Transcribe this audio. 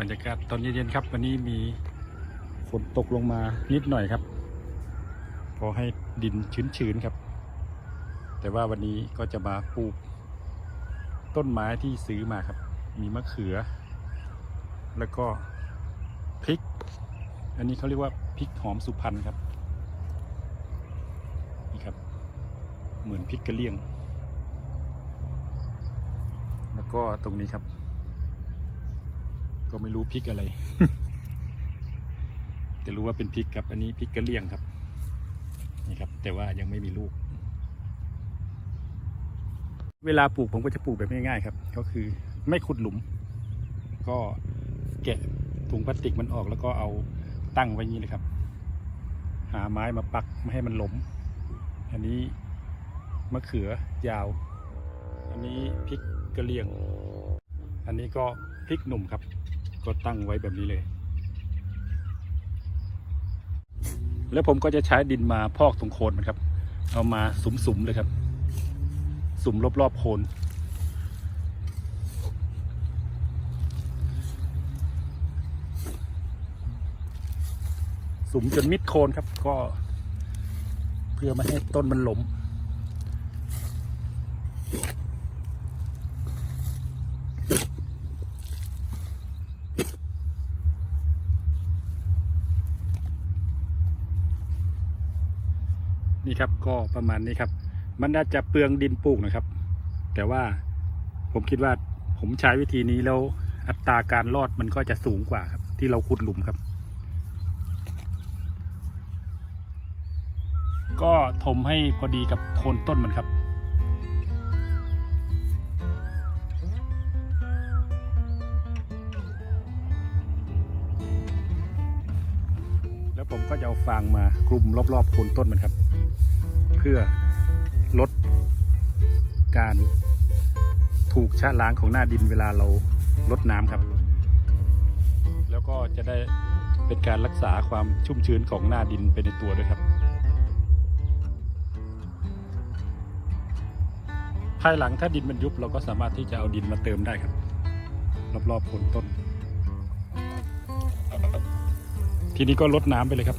บรรยากาศตอนเย็นๆครับ วันนี้มีฝนตกลงมานิดหน่อยครับ พอให้ดินชื้นๆครับ แต่ว่าวันนี้ก็จะมาปลูก ต้นไม้ที่ซื้อมาครับ มีมะเขือ แล้วก็พริก อันนี้เขาเรียกว่าพริกหอมสุพรรณครับนี่ครับ เหมือนพริกกระเลี่ยง แล้วก็ตรงนี้ครับ ก็ไม่รู้พริกอะไร แต่รู้ว่าเป็นพริกครับ อันนี้พริกกระเลี่ยงครับ นี่ครับ แต่ว่ายังไม่มีลูก เวลาปลูกผมก็จะปลูกแบบง่ายๆครับ ก็คือไม่ขุดหลุม ก็แกะถุงพลาสติกมันออกแล้วก็เอาตั้งไว้อย่างนี้เลยครับ หาไม้มาปักไม่ให้มันล้มอันนี้มะเขือยาว อันนี้พริกกระเหลี่ยง อันนี้ก็พริกหนุ่มครับ ก็ตั้งไว้แบบนี้เลย แล้วผมก็จะใช้ดินมาพอกตรงโคนมันครับ เอามาสุมๆเลยครับ สุมรอบๆโคนสุมจนมิดโคนครับ ก็ เพื่อไม่ให้ต้นมันหล้ม นี่ครับก็ประมาณนี้ครับ มันน่าจะเปลืองดินปลูกนะครับ แต่ว่าผมคิดว่าผมใช้วิธีนี้แล้วอัตราการรอดมันก็จะสูงกว่าครับ ที่เราขุดหลุมครับ ก็ถมให้พอดีกับโคนต้นมันครับแล้วผมก็จะเอาฟางมาคลุมรอบๆโคนต้นมันครับ เพื่อลดการถูกชะล้างของหน้าดินเวลาเราลดน้ำครับ แล้วก็จะได้เป็นการรักษาความชุ่มชื้นของหน้าดินไปในตัวด้วยครับ ภายหลังถ้าดินมันยุบเราก็สามารถที่จะเอาดินมาเติมได้ครับ รอบๆโคนต้น ทีนี้ก็ลดน้ำไปเลยครับ